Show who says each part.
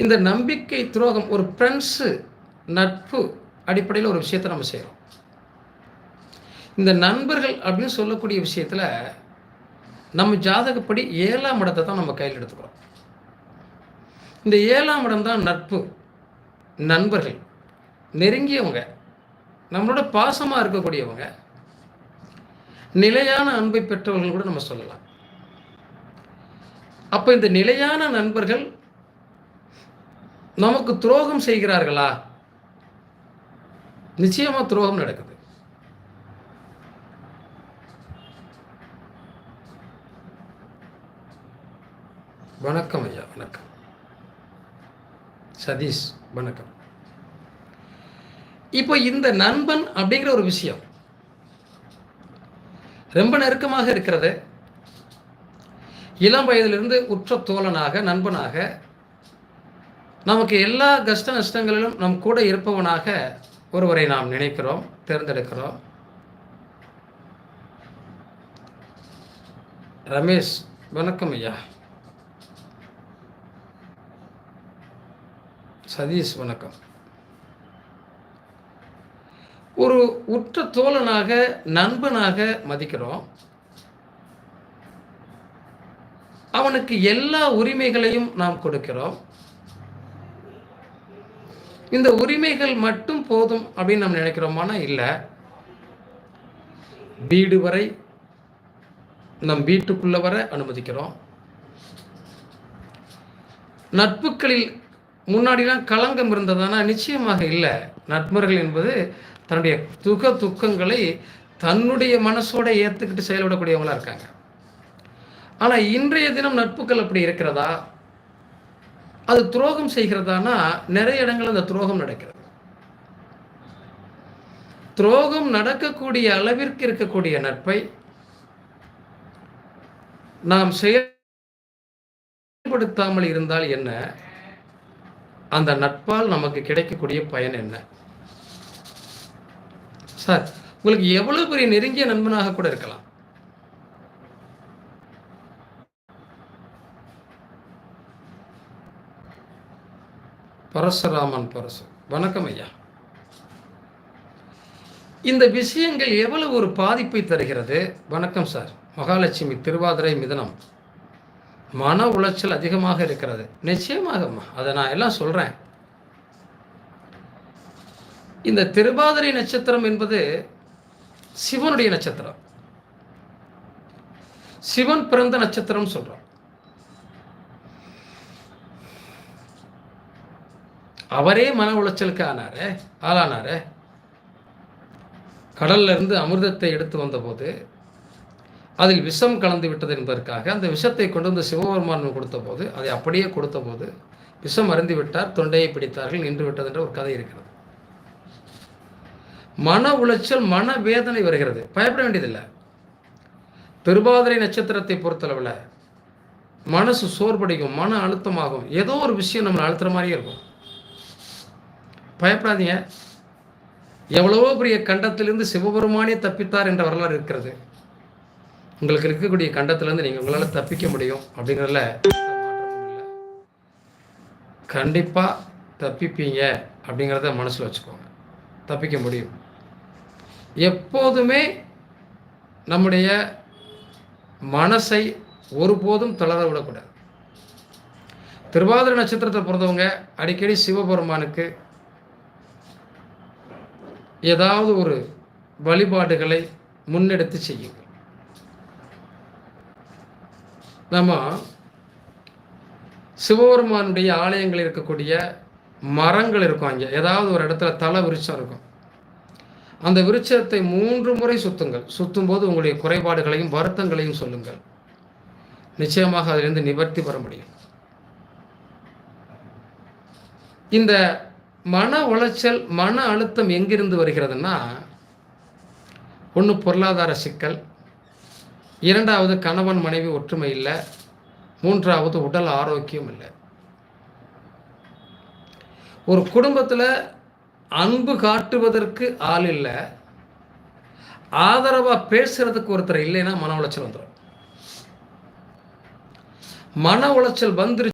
Speaker 1: இந்த நம்பிக்கை துரோகம் ஒரு ஃப்ரெண்ட்ஸு நட்பு அடிப்படையில் ஒரு விஷயத்தை நம்ம செய்கிறோம் இந்த நண்பர்கள் அப்படின்னு சொல்லக்கூடிய விஷயத்தில் நம்ம ஜாதகப்படி ஏழாம் இடத்தை தான் நம்ம கையில் எடுத்துக்கிறோம். இந்த ஏழாம் இடம் தான் நட்பு நண்பர்கள் நெருங்கியவங்க நம்மளோட பாசமாக இருக்கக்கூடியவங்க நிலையான அன்பை பெற்றவர்கள் கூட நம்ம சொல்லலாம். அப்போ இந்த நிலையான நண்பர்கள் நமக்கு துரோகம் செய்கிறார்களா? நிச்சயமா துரோகம் நடக்குது. வணக்கம் ஐயா வணக்கம். சதீஷ் வணக்கம். இப்போ இந்த நண்பன் அப்படிங்கிற ஒரு விஷயம் ரொம்ப நெருக்கமாக இருக்கிறது. இளம் வயதிலிருந்து உற்ற தோழனாக நண்பனாக நமக்கு எல்லா கஷ்ட நஷ்டங்களிலும் நம் கூட இருப்பவனாக ஒருவரை நாம் நினைக்கிறோம் தேர்ந்தெடுக்கிறோம். ரமேஷ் வணக்கம் ஐயா. சதீஷ் வணக்கம். ஒரு உற்ற தோழனாக நண்பனாக மதிக்கிறோம். அவனுக்கு எல்லா உரிமைகளையும் நாம் கொடுக்கிறோம். இந்த உரிமைகள் மட்டும் போதும் அப்படின்னு நம்ம நினைக்கிறோமானா இல்லை. வீடு வரை நம் வீட்டுக்குள்ள வர அனுமதிக்கிறோம். நட்புகளில் முன்னாடிலாம் களங்கம் இருந்ததானா? நிச்சயமாக இல்லை. நட்பர்கள் என்பது தன்னுடைய துக துக்கங்களை தன்னுடைய மனசோட ஏற்றுக்கிட்டு செயல்படக்கூடியவங்களாக இருக்காங்க. ஆனால் இன்றைய தினம் நட்புகள் அப்படி இருக்கிறதா? அது துரோகம் செய்கிறதானா? நிறைய இடங்கள் அந்த துரோகம் நடக்கிறது. துரோகம் நடக்கக்கூடிய அளவிற்கு இருக்கக்கூடிய நட்பை நாம் செயல்படுத்தாமல் இருந்தால் என்ன? அந்த நட்பால் நமக்கு கிடைக்கக்கூடிய பயன் என்ன? சார் உங்களுக்கு எவ்வளவு பெரிய நெருங்கிய நண்பனாக கூட இருக்கலாம். பரசுராமன் பரசு. வணக்கம் ஐயா. இந்த விஷயங்கள் எவ்வளவு ஒரு பாதிப்பை தருகிறது? வணக்கம் சார். மகாலட்சுமி திருவாதிரை மிதனம். மன உளைச்சல் அதிகமாக இருக்கிறது. நிச்சயமாகம்மா. அதை நான் எல்லாம் சொல்கிறேன் இந்த திருவாதிரை நட்சத்திரம் என்பது சிவனுடைய நட்சத்திரம். சிவன் பிறந்த நட்சத்திரம் சொல்கிறோம் அவரே மன உளைச்சலுக்கு ஆனாரே ஆளானாரே. கடல்ல இருந்து அமிர்தத்தை எடுத்து வந்தபோது அதில் விஷம் கலந்து விட்டது என்பதற்காக அந்த விஷத்தை கொண்டு வந்து சிவபெருமான் கொடுத்த போது அதை அப்படியே கொடுத்த போது விஷம் அருந்தி விட்டார் தொண்டையை பிடித்தார்கள் நின்று விட்டது என்ற ஒரு கதை இருக்கிறது. மன உளைச்சல் மன வேதனை வருகிறது. பயப்பட வேண்டியதில்லை. திருபாதிரை நட்சத்திரத்தை பொறுத்தளவில் மனசு சோர்வடையும் மன அழுத்தமாகும். ஏதோ ஒரு விஷயம் நம்மளை அழுத்துற மாதிரியே இருக்கும். பயப்படாதீங்க. எவ்வளவோ பெரிய கண்டத்திலிருந்து சிவபெருமானே தப்பித்தார் என்ற வரலாறு இருக்கிறது. உங்களுக்கு இருக்கக்கூடிய கண்டத்திலேருந்து நீங்கள் உங்களால் தப்பிக்க முடியும் அப்படிங்கிறதுல கண்டிப்பாக தப்பிப்பீங்க அப்படிங்கிறத மனசில் வச்சுக்கோங்க. தப்பிக்க முடியும். எப்போதுமே நம்முடைய மனசை ஒருபோதும் தளர விடக்கூடாது. திருவாதிரை நட்சத்திரத்தை பிறந்தவங்க அடிக்கடி சிவபெருமானுக்கு ஏதாவது ஒரு வழிபாடுகளை முன்னெடுத்து செய்யுங்கள். நம்ம சிவபெருமானுடைய ஆலயங்கள் இருக்கக்கூடிய மரங்கள் இருக்கும் அங்கே. ஏதாவது ஒரு இடத்துல தலை விருட்சம் இருக்கும். அந்த விருட்சத்தை மூன்று முறை சுத்துங்கள். சுத்தும் போது உங்களுடைய குறைபாடுகளையும் வருத்தங்களையும் சொல்லுங்கள். நிச்சயமாக அதிலிருந்து நிவர்த்தி பெற முடியும். இந்த மன உளைச்சல் மன அழுத்தம் எங்கிருந்து வருகிறதுனா ஒன்று பொருளாதார சிக்கல் இரண்டாவது கணவன் மனைவி ஒற்றுமை இல்லை மூன்றாவது உடல் ஆரோக்கியம் இல்லை. ஒரு குடும்பத்தில் அன்பு காட்டுவதற்கு ஆள் இல்லை ஆதரவாக பேசுறதுக்கு ஒருத்தர் இல்லைன்னா மன உளைச்சல் வந்துடும் மன உளைச்சல் வந்துருச்சு